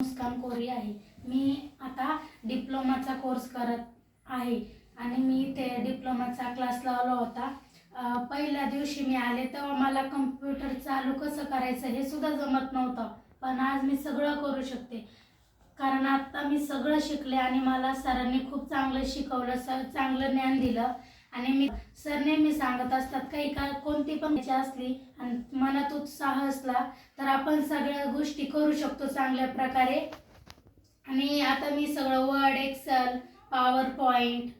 मुस्कान कोरी आहे. मी आता डिप्लोमाचा कोर्स करत आहे आणि मी ते डिप्लोमाचा क्लास लावला होता. पहिल्या दिवशी मी आले तेव्हा मला कम्प्युटर चालू कसं करायचं हे सुद्धा जमत नव्हतं. पण आज मी सगळं करू शकते. कारण आता मी सगळं शिकले आणि मला सरांनी खूप चांगलं शिकवलं स चांगलं ज्ञान दिलं. आणि मी सर नेहमी सांगत असतात काही का कोणती पण इच्छा असली आणि मनात उत्साह असला तर आपण सगळ्या गोष्टी करू शकतो चांगल्या प्रकारे. आणि आता मी सगळं वर्ड एक्सेल पॉवर पॉईंट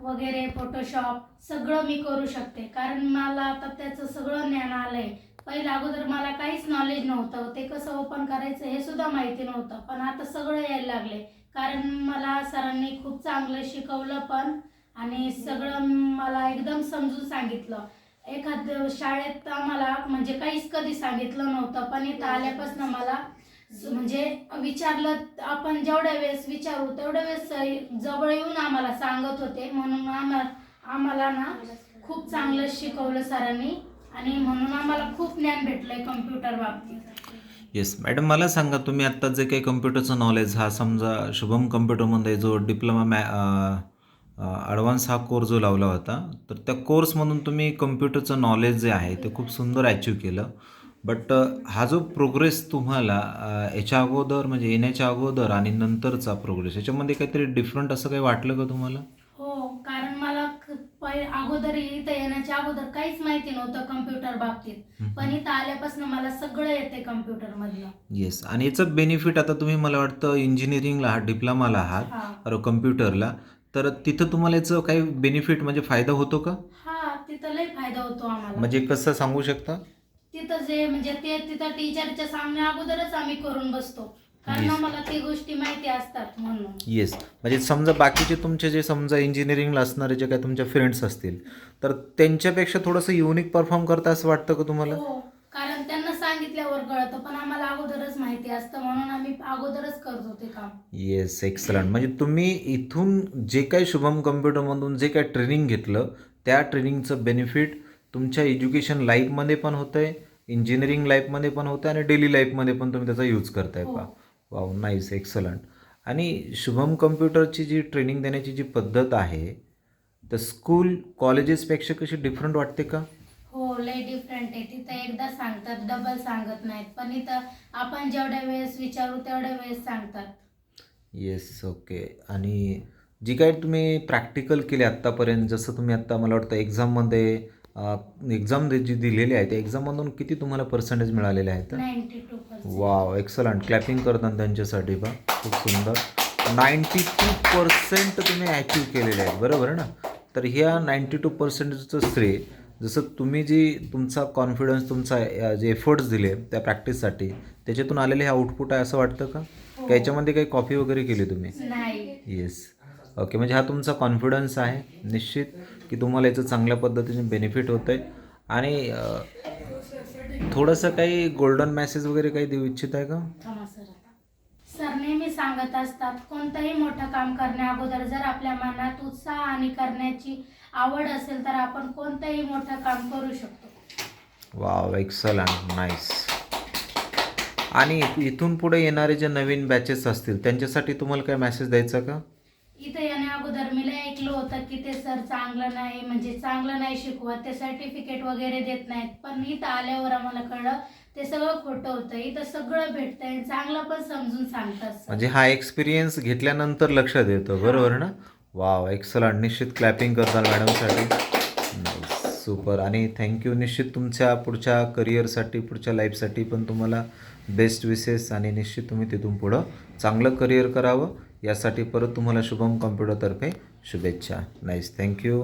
वगैरे फोटोशॉप सगळं मी करू शकते. कारण मला आता त्याचं सगळं ज्ञान आलंय. पहिलं अगोदर मला काहीच नॉलेज नव्हतं. ते कसं ओपन करायचं हे सुद्धा माहिती नव्हतं. पण आता सगळं यायला लागले कारण मला सरांनी खूप चांगलं शिकवलं पण आणि सगळं मला एकदम समजून सांगितलं. एखाद शाळेत आम्हाला म्हणजे काहीच कधी सांगितलं नव्हतं पण इथं आल्यापासून मला म्हणजे विचारलं आपण जेवढ्या वेळेस विचारू तेवढ्या वेळेस जवळ येऊन आम्हाला सांगत होते. म्हणून आम्हाला आम्हाला ना खूप चांगलं शिकवलं सरांनी आणि म्हणून आम्हाला खूप ज्ञान भेटलंय कम्प्युटर बाबतीत. येस मॅडम मला सांगा तुम्ही आत्ता जे काही कम्प्युटरचं नॉलेज हा समजा शुभम कम्प्युटरमध्ये जो डिप्लोमा मॅ ॲडव्हान्स हा कोर्स जो लावला होता तर त्या कोर्समधून तुम्ही कम्प्युटरचं नॉलेज जे आहे ते खूप सुंदर अचीव केलं. बट हा जो प्रोग्रेस तुम्हाला याच्या अगोदर म्हणजे येण्याच्या अगोदर आणि नंतरचा प्रोग्रेस याच्यामध्ये काहीतरी डिफरंट असं काही वाटलं का तुम्हाला? हो कारण मला अगोदर इथं येण्याच्या अगोदर काहीच माहिती नव्हतं कम्प्युटर बाबतीत. पण इथं आल्यापासून मला सगळं येते कम्प्युटर मधलं येस आणि याचं बेनिफिट आता तुम्ही मला वाटतं इंजिनिअरिंगला आहात डिप्लोमाला आहात कम्प्युटरला तर तिथं तुम्हाला याचं काही बेनिफिट म्हणजे फायदा होतो का? हा तिथं लय फायदा होतो आम्हाला. म्हणजे कसं सांगू शकता? तिथं जे म्हणजे ते तिथं टीचरच्या सांगण्या अगोदरच आम्ही करून बसतो. कारण Yes. आम्हाला ती गोष्टी माहिती असतात म्हणून. येस म्हणजे समजा बाकीचे तुमचे जे समजा इंजिनिअरिंगला असणारे जे काही तुमचे फ्रेंड्स असतील तर त्यांच्यापेक्षा थोडंसं युनिक परफॉर्म करता असं वाटतं का तुम्हाला? हो. कारण त्यांना सांगितल्यावर कळतं पण आम्हाला अगोदरच माहिती असतं म्हणून आम्ही अगोदरच करतो ते काम. येस एक्सलंट म्हणजे तुम्ही इथून जे काही शुभम कम्प्युटरमधून जे काही ट्रेनिंग घेतलं त्या ट्रेनिंगचं बेनिफिट तुमच्या एज्युकेशन लाईफमध्ये पण होतं आहे इंजिनिअरिंग लाईफमध्ये पण होतं आणि डेली लाईफमध्ये पण तुम्ही त्याचा यूज करताय. हो. पा वाव नाईस एक्सलंट आणि शुभम कम्प्युटरची जी ट्रेनिंग देण्याची जी पद्धत आहे तर स्कूल कॉलेजेसपेक्षा कशी डिफरंट वाटते का? हो लय डिफरंट आहे. तिथं एकदा सांगतात डबल सांगत नाहीत. पण इथं आपण जेवढ्या वेळेस विचारू तेवढ्या वेळेस सांगतात. येस ओके आणि जी काही तुम्ही प्रॅक्टिकल केले आत्तापर्यंत जसं तुम्ही आत्ता मला वाटतं एक्झाममध्ये एक्झाम जी दिलेली आहे त्या एक्झाममधून किती तुम्हाला पर्सेंटेज मिळालेले आहेत? Ninety two wow excellent clapping करतात त्यांच्यासाठी बा. खूप सुंदर. नाईंटी टू पर्सेंट तुम्ही ॲचिव केलेले आहेत. बरोबर ना? तर ह्या नाईंटी टू पर्सेंटेजचं श्रेय जसं तुम्ही जी तुमचा कॉन्फिडन्स तुमचा जे एफर्ट्स दिले त्या प्रॅक्टिससाठी त्याच्यातून आलेले हे आउटपुट आहे असं वाटतं का? हो. का याच्यामध्ये काही कॉपी वगैरे केली तुम्ही? येस ओके म्हणजे हा तुमचा कॉन्फिडन्स आहे निश्चित की तुम्हाला याचं चांगल्या पद्धतीने बेनिफिट होतं आहे आणि थोडंसं काही गोल्डन मॅसेज वगैरे काही देऊ इच्छित आहे का थांबा सर आता. सर नेहमी सांगत असतात. कोणतंही मोठं काम करण्या अगोदर जर आपल्या मनात उत्साह आणि करण्याची आवड असेल तर आपण कोणतंही मोठं काम करू शकतो. वाव एक्सलंट नाईस आणि इथून पुढे येणारे जे नवीन बॅचेस असतील त्यांच्यासाठी तुम्हाला काय मेसेज द्यायचा का? इथं येण्या अगोदर मी ऐकलं होतं की ते सर चांगलं नाही म्हणजे चांगलं नाही शिकवत ते सर्टिफिकेट वगैरे देत नाहीत. पण इथं आल्यावर आम्हाला कळलं ते सगळं खोटं होतं. इथं सगळं भेटतंय चांगलं पण समजून सांगतात म्हणजे हा एक्सपिरियन्स घेतल्यानंतर लक्षात येतं बरोबर ना? वाव एक्सलंट निश्चित क्लॅपिंग करताल मॅडमसाठी सुपर आणि थँक्यू निश्चित तुमच्या पुढच्या करिअरसाठी पुढच्या लाईफसाठी पण तुम्हाला बेस्ट विसेस आणि निश्चित तुम्ही तिथून पुढं चांगलं करिअर करावं. यासाठी परत तुम्हाला शुभम कॉम्प्युटरतर्फे शुभेच्छा. Nice thank you